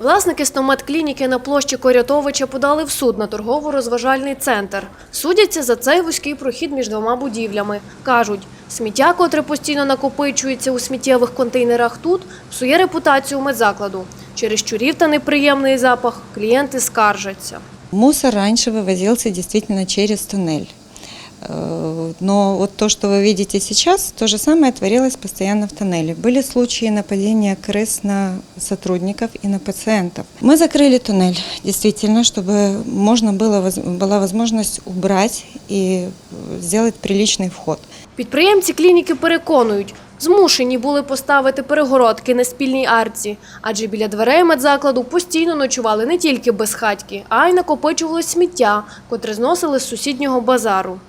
Власники стомат-клініки на площі Корятовича подали в суд на торгово-розважальний центр. Судяться за цей вузький прохід між двома будівлями. Кажуть, сміття, котре постійно накопичується у сміттєвих контейнерах тут, псує репутацію медзакладу. Через щурів та неприємний запах клієнти скаржаться. Мусор раньше вывозился действительно через туннель. Э, Но вот то, что вы видите сейчас, то же самое творилось постоянно в тоннеле. Были случаи нападения крыс на сотрудников и на пациентов. Мы закрыли туннель, действительно, чтобы можно было, воз- была возможность убрать и э, сделать приличный вход. Підприємці клініки переконують, змушені були поставити перегородки на спільній арці, адже біля дверей медзакладу постійно ночували не тільки безхатьки, а й накопичувалось сміття, котре зносили з сусіднього базару.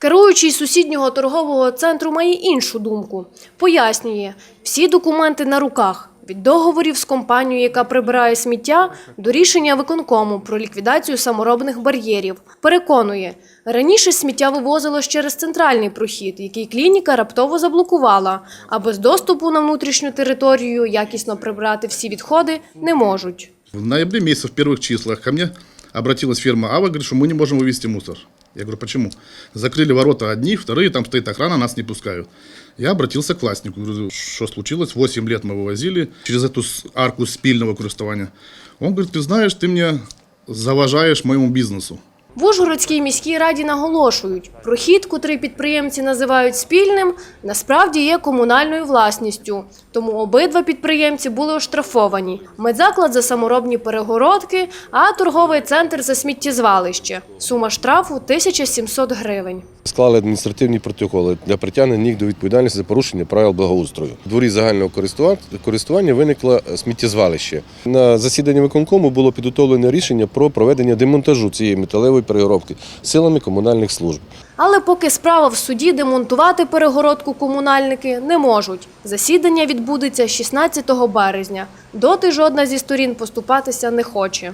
Керуючий сусіднього торгового центру має іншу думку. Пояснює, всі документи на руках. Від договорів з компанією, яка прибирає сміття, до рішення виконкому про ліквідацію саморобних бар'єрів. Переконує, раніше сміття вивозилось через центральний прохід, який клініка раптово заблокувала, а без доступу на внутрішню територію якісно прибрати всі відходи не можуть. В ноябре месяце, в первых числах, ко мне обратилась фирма АВА, говорит, что мы не можем вывести мусор. Я говорю, почему? Закрыли ворота одни, вторые, там стоит охрана, нас не пускают. Я обратился к властнику, говорю, что случилось, 8 лет мы вывозили через эту с- арку спильного користування. Он говорит, ты знаешь, ты мне заважаешь моему бизнесу. В Ужгородській міській раді наголошують, прохід, котрий підприємці називають спільним, насправді є комунальною власністю. Тому обидва підприємці були оштрафовані. Медзаклад за саморобні перегородки, а торговий центр за сміттєзвалище. Сума штрафу 1700 гривень. Склали адміністративні протоколи для притягнення їх до відповідальності за порушення правил благоустрою. В дворі загального користування виникло сміттєзвалище. На засіданні виконкому було підготовлено рішення про проведення демонтажу цієї металевої перегородки силами комунальних служб. Але поки справа в суді демонтувати перегородку комунальники не можуть. Засідання відбудеться 16 березня. Доти жодна зі сторін поступатися не хоче.